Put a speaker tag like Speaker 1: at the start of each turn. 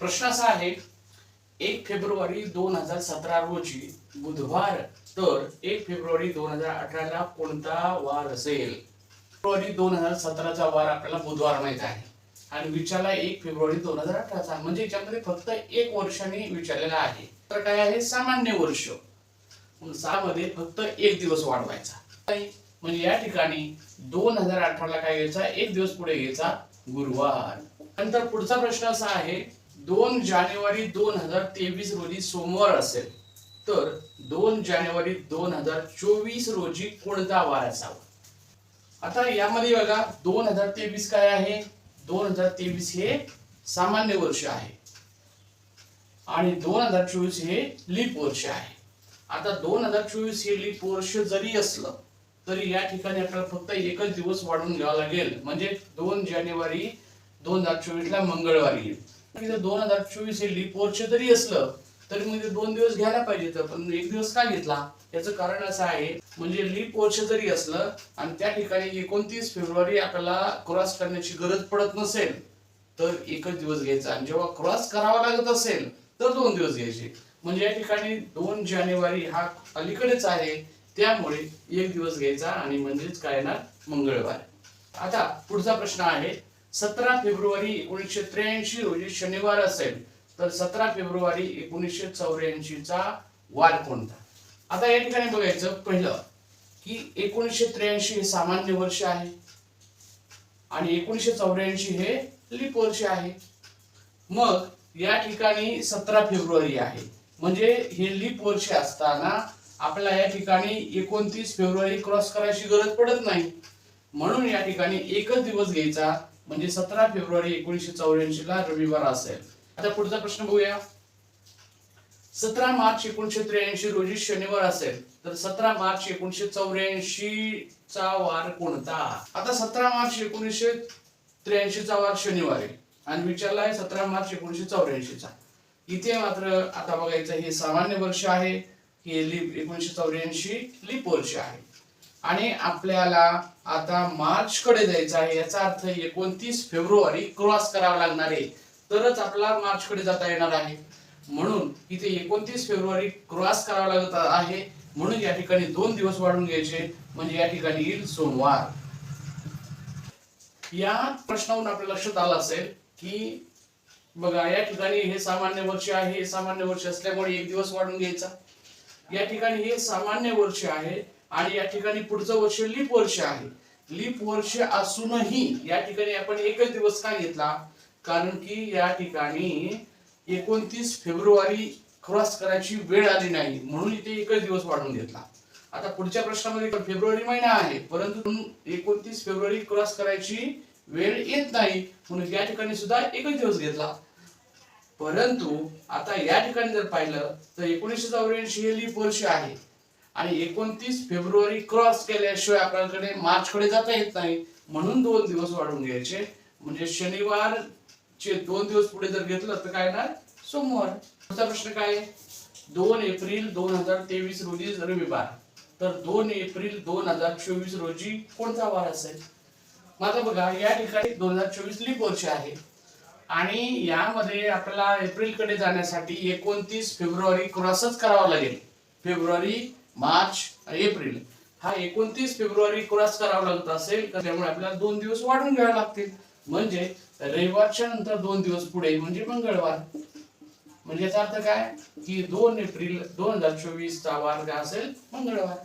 Speaker 1: प्रश्न असा आहे एक फेब्रुवारी दोन हजार सतरा रोजी बुधवार तर एक फेब्रुवारी दोन हजार अठराला कोणता वार असेल? फेब्रुवारी दोन हजार सतराचा वार आपल्याला बुधवार माहीत आहे. आणि विचारला एक फेब्रुवारी दोन हजार अठराचा म्हणजे याच्यामध्ये फक्त एक वर्षाने विचारलेला आहे. तर काय आहे? सामान्य वर्ष. सहामध्ये फक्त एक दिवस वाढवायचा. म्हणजे या ठिकाणी दोन हजार अठराला काय घ्यायचा? एक दिवस पुढे घ्यायचा गुरुवार. नंतर पुढचा प्रश्न असा आहे दोन जानेवारी दोन हजार तेवीस रोजी सोमवार असेल तर दोन जानेवारी दोन हजार चोवीस रोजी कोणता वार असावा? आता यामध्ये बघा दोन हजार तेवीस काय आहे? दोन हजार तेवीस हे सामान्य वर्ष आहे. आणि दोन हजार चोवीस हे लीप वर्ष आहे. आता दोन हजार चोवीस हे लीप वर्ष जरी असलं तरी या ठिकाणी आपल्याला फक्त एकच दिवस वाढवून घ्यावा लागेल. म्हणजे दोन जानेवारी दोन हजार चोवीस ला मंगळवारी येईल. दोन हजार चोवीस हे लीप वर्ष जरी असलं तरी म्हणजे दोन दिवस घ्यायला पाहिजे तर पण एक दिवस का घेतला? याचं कारण असं आहे म्हणजे लीप वर्ष जरी असलं आणि त्या ठिकाणी एकोणतीस फेब्रुवारी आपल्याला क्रॉस करण्याची गरज पडत नसेल तर एकच दिवस घ्यायचा. आणि जेव्हा क्रॉस करावा लागत असेल तर दोन दिवस घ्यायचे. म्हणजे या ठिकाणी दोन जानेवारी हा अलीकडेच आहे त्यामुळे एक दिवस घ्यायचा आणि म्हणजेच काय ना मंगळवार. आता पुढचा प्रश्न आहे सतरा फेब्रुवारी एकोणीसशे त्र्याऐंशी रोजी शनिवार असेल तर सतरा फेब्रुवारी एकोणीसशे चौऱ्याऐंशी चा वार कोणता? आता या ठिकाणी बघायचं पहिलं की एकोणीसशे त्र्याऐंशी हे सामान्य वर्ष आहे आणि एकोणीसशे चौऱ्याऐंशी हे लिप वर्ष आहे. मग या ठिकाणी सतरा फेब्रुवारी आहे. म्हणजे हे लिप वर्ष असताना आपल्याला या ठिकाणी एकोणतीस फेब्रुवारी क्रॉस करायची गरज पडत नाही. म्हणून या ठिकाणी एकच दिवस घ्यायचा म्हणजे सतरा फेब्रुवारी एकोणीशे चौऱ्याऐंशी ला रविवार असेल. आता पुढचा प्रश्न बघूया. सतरा मार्च एकोणीशे त्र्याऐंशी रोजी शनिवार असेल. तर सतरा मार्च एकोणीशे चौऱ्याऐंशी चा वार कोणता? आता सतरा मार्च एकोणीशे त्र्याऐंशी चा वार शनिवार आहे. आणि विचारला आहे सतरा मार्च एकोणीशे चौऱ्याऐंशी चा इथे मात्र आता बघायचं हे सामान्य वर्ष आहे. हे लिप एकोणीशे चौऱ्याऐंशी लिप वर्ष आहे. आणि आपल्याला आता मार्च कडे जायचं आहे याचा अर्थ एकोणतीस फेब्रुवारी क्रॉस करावा लागणार आहे. तरच आपल्याला मार्च कडे जाता येणार आहे. म्हणून इथे एकोणतीस फेब्रुवारी क्रॉस करावा लागत आहे. म्हणून या ठिकाणी दोन दिवस वाढून घ्यायचे. म्हणजे या ठिकाणी येईल सोमवार. या प्रश्नावरून आपल्या लक्षात आलं असेल की बघा या ठिकाणी हे सामान्य वर्ष आहे. हे सामान्य वर्ष असल्यामुळे एक दिवस वाढून घ्यायचा. या ठिकाणी हे सामान्य वर्ष आहे. आणि या ठिकाणी पुढचं वर्ष लीप वर्ष आहे. लीप वर्ष असूनही या ठिकाणी आपण एकच दिवस का घेतला? कारण की या ठिकाणी एकोणतीस फेब्रुवारी क्रॉस करायची वेळ आली नाही. म्हणून इथे एकच दिवस वाढवून घेतला. आता पुढच्या प्रश्नामध्ये फेब्रुवारी महिना आहे. परंतु एकोणतीस फेब्रुवारी क्रॉस करायची वेळ येत नाही. म्हणून या ठिकाणी सुद्धा एकच दिवस घेतला. परंतु आता या ठिकाणी जर पाहिलं तर एकोणीसशे चौऱ्याऐंशी हे लीप वर्ष आहे. आणि एकोणतीस फेब्रुवारी क्रॉस केल्याशिवाय आपल्याकडे मार्च कडे जाता येत नाही. म्हणून दोन दिवस वाढवून घ्यायचे. म्हणजे शनिवार चे दोन दिवस पुढे जर घेतलं तर काय ना? सोमवार. पुढचा प्रश्न काय? आहे? दोन एप्रिल दोन हजार तेवीस रोजी रविवार. तर दोन एप्रिल दोन हजार चोवीस रोजी कोणता वार असेल? माझा बघा या ठिकाणी दोन हजार चोवीस लिप वर्ष आहे. आणि यामध्ये आपल्याला एप्रिलकडे जाण्यासाठी एकोणतीस फेब्रुवारी क्रॉसच करावा लागेल. फेब्रुवारी मार्च आणि एप्रिल. हा एकोणतीस फेब्रुवारी क्रॉस करावा लागत असेल तर त्यामुळे आपल्याला दोन दिवस वाढून घ्यावे लागतील. म्हणजे रविवारच्या नंतर दोन दिवस पुढे म्हणजे मंगळवार. म्हणजे याचा अर्थ काय? की दोन एप्रिल दोन हजार चोवीस चा वार काय असेल मंगळवार.